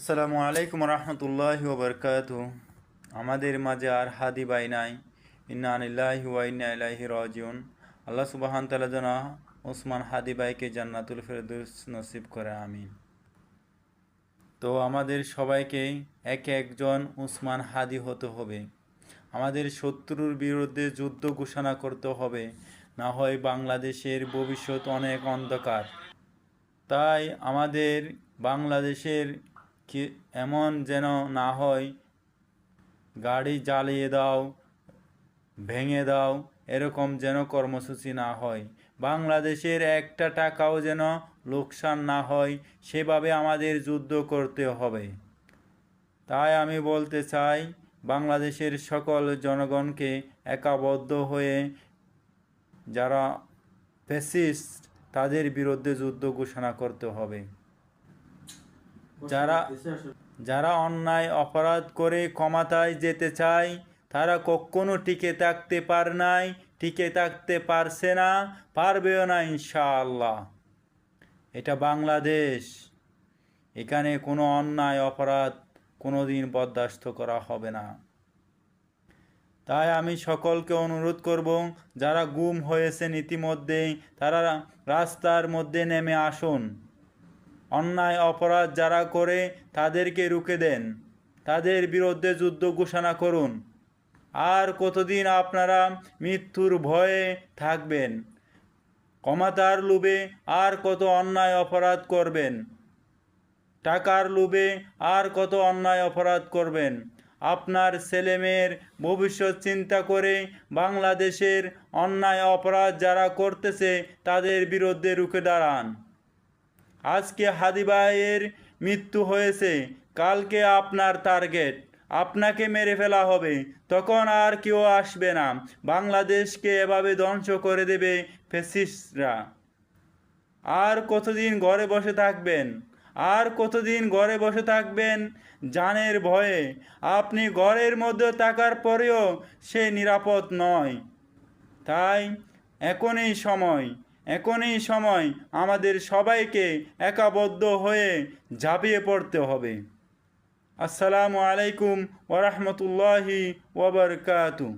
আসসালামু আলাইকুম রহমতুল্লাহ ওবরকাত আমাদের মাঝে আর হাদি বাই নাই। ইন্না আনিল্লাহি ওয়া ইন্না ইলাইহি রাজিউন। আল্লাহ সুবহান তাআলা যেন ওসমান হাদি বাইকে জান্নাতুল ফেরদৌস নসিব করে, আমিন। তো আমাদের সবাইকে এক একজন উসমান হাদি হতে হবে। আমাদের শত্রুর বিরুদ্ধে যুদ্ধ ঘোষণা করতে হবে। না হয় বাংলাদেশের ভবিষ্যৎ অনেক অন্ধকার। তাই আমাদের বাংলাদেশের কি এমন যেন না হয়। গাড়ি জ্বালিয়ে দাও, ভেঙে দাও, এরকম যেন কর্মসূচি না হয়। বাংলাদেশের একটা টাকাও যেন লোকসান না হয়, সেভাবে আমাদের যুদ্ধ করতে হবে। তাই আমি বলতে চাই, বাংলাদেশের সকল জনগণকে একাবদ্ধ হয়ে, যারা ফেসিস্ট তাদের বিরুদ্ধে যুদ্ধ ঘোষণা করতে হবে। যারা যারা অন্যায় অপরাধ করে ক্ষমতায় যেতে চায়, তারা কখনো টিকে থাকতে পার নাই, টিকে থাকতে পারছে না, পারবেও না ইনশাআল্লাহ। এটা বাংলাদেশ। এখানে কোনো অন্যায় অপরাধ কোনো দিন বরদাস্ত করা হবে না। তাই আমি সকলকে অনুরোধ করব, যারা গুম হয়েছেন ইতিমধ্যেই, তারা রাস্তার মধ্যে নেমে আসুন। অন্যায়, অপরাধ যারা করে তাদেরকে রুখে দেন। তাদের বিরুদ্ধে যুদ্ধ ঘোষণা করুন। আর কতদিন আপনারা মৃত্যুর ভয়ে থাকবেন? ক্ষমতার লোভে আর কত অন্যায়, অপরাধ করবেন? টাকার লোভে আর কত অন্যায়, অপরাধ করবেন? আপনার ছেলেমেয়ের ভবিষ্যৎ চিন্তা করে বাংলাদেশের অন্যায়, অপরাধ যারা করতেছে তাদের বিরুদ্ধে রুখে দাঁড়ান। আজকে হাদিবাইয়ের মৃত্যু হয়েছে, কালকে আপনার টার্গেট। আপনাকে মেরে ফেলা হবে, তখন আর কেউ আসবে না। বাংলাদেশকে এভাবে ধ্বংস করে দেবে ফেসিস্টরা আর কতদিন ঘরে বসে থাকবেন? আর কতদিন ঘরে বসে থাকবেন জানের ভয়ে? আপনি ঘরের মধ্যে থাকার পরেও সে নিরাপদ নয়। তাই এখনই সময়। এখনই সময় আমাদের সবাইকে একাবদ্ধ হয়ে ঝাঁপিয়ে পড়তে হবে। আসসালামু আলাইকুম ওরহমতুল্লাহি ওবরকাতু